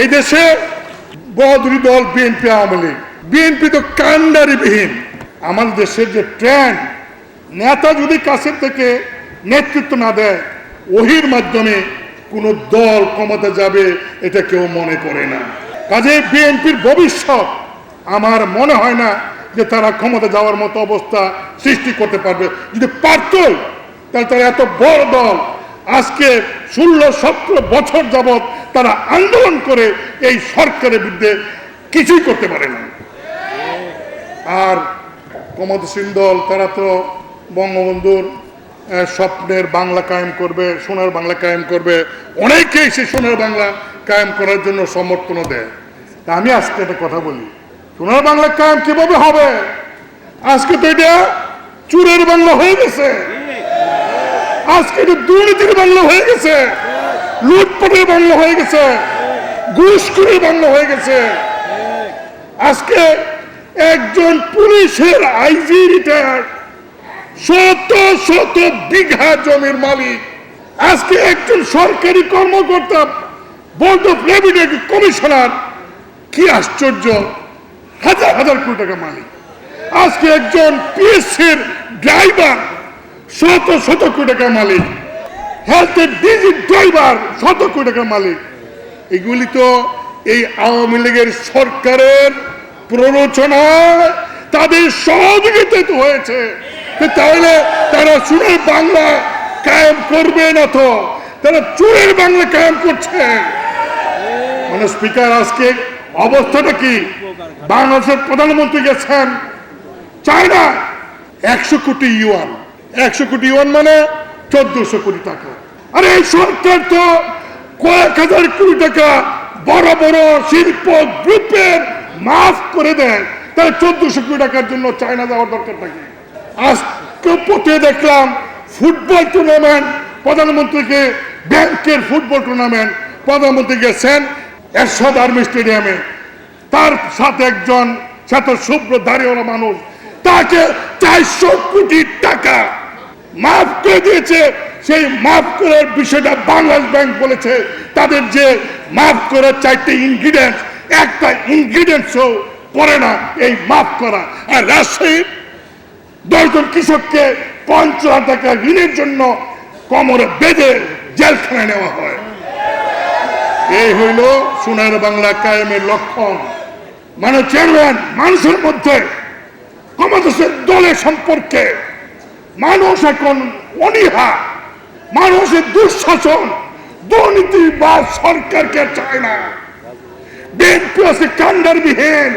এই দেশে বদরি দল, বিএনপি, আওয়ামী লীগ। বিএনপি তো কান্ডারিবিহীন আমাদের দেশের যে ট্রেন্ড, নেতা যদি কাছের থেকে নেতৃত্ব না দেয়, ওহির মাধ্যমে কোনো দল ক্ষমতা যাবে, এটা কেউ মনে করে না। কাজে বিএনপির ভবিষ্যৎ, আমার মনে হয় না যে তারা ক্ষমতা যাওয়ার মতো অবস্থা সৃষ্টি করতে পারবে। যদি পারতই তাহলে তারা এত বড় দল, আজকে ষোলো সতেরো বছর যাবৎ তারা আন্দোলন করে এই সরকারের বিরুদ্ধে কিছুই করতে পারে না। আর ক্ষমতাসীন দল তারা তো বঙ্গবন্ধুর স্বপ্নের বাংলা কায়েম করবে, সোনার বাংলা কায়েম করবে। অনেকেই সে সোনার বাংলা কায়েম করার জন্য সমর্থনও দেয়। তা আমি আজকে একটা কথা বলি, সোনার বাংলা কায়েম কীভাবে হবে? আজকে তো এটা চুরের বাংলা হয়ে গেছে। আজকে এটা দুর্নীতির বাংলা হয়ে গেছে, লুটপাটের বাংলা হয়ে গেছে, ঘুষখুরির বাংলা হয়ে গেছে। আজকে একজন পুলিশের আইজি রিটায়ার শত শত বিঘা জমির মালিক। আজকে একজন সরকারি কর্মকর্তা বোর্ড অফ রেভিনিউ কমিশনার। কি আশ্চর্য, হাজার হাজার কোটি টাকা মালিক। আজকে একজন পিএসসির ড্রাইভার শত শত কোটি টাকা মালিক। হেলথের ডিজি ড্রাইভার শত কোটি টাকা মালিক। এগুলি তো এই আওয়ামী লীগের সরকারের প্ররোচনায় তাদের সহযোগিতা তো হয়েছে। তাহলে তারা সুরের বাংলা কায়েম করবে না তো? তারা চুরের বাংলা কায়েম করছে। মানে স্পিকার আজকে অবস্থাটা কি? বাংলাদেশের প্রধানমন্ত্রী গেছেন। চায়না, একশো কোটি ইউয়ান। একশো কোটি ওয়ান মানে চোদ্দশো কোটি টাকা। আরে এই সরকার তো কয়েক হাজার কোটি টাকা বড় বড় শিল্প গ্রুপের মাফ করে দেয়। তাহলে চোদ্দশো কোটি টাকার জন্য চায়না যাওয়ার দরকার থাকে আজকে পথে দেখলাম ফুটবল টুর্নামেন্ট প্রধানমন্ত্রীকে ব্যাংকের ফুটবল টুর্নামেন্ট প্রধানমন্ত্রী গেছেন এরশাদ আর্মি স্টেডিয়ামে। তার সাথে একজন সাথে শুভ্র দাঁড়িয়েওয়ালা মানুষ। তাকে চারশো কোটি টাকা মাফ করে দিয়েছে। সেই মাফ করার বিষয়টা বাংলাদেশ ব্যাংক বলেছে। তাদের যে মাফ করার চারটে ইনগ্রিডিয়েন্টস একটা ইনগ্রিডিয়েন্টসও পড়ে না এই মাফ করা। আর রাজশাহীর দশজন কৃষককে পঞ্চাশ হাজার টাকা ঋণের জন্য কোমরে বেঁধে জেলখানায় নেওয়া হয়। এই হইল সোনার বাংলা কায়েমের লক্ষণ। মানে চেয়ারম্যান মানুষের মধ্যে ক্ষমতাসীন দলের সম্পর্কে মানুষ এখন অনীহা। মানুষের দুঃশাসন দুর্নীতি বা সরকারকে চায় না। বিএনপি আছে কান্ডারবিহীন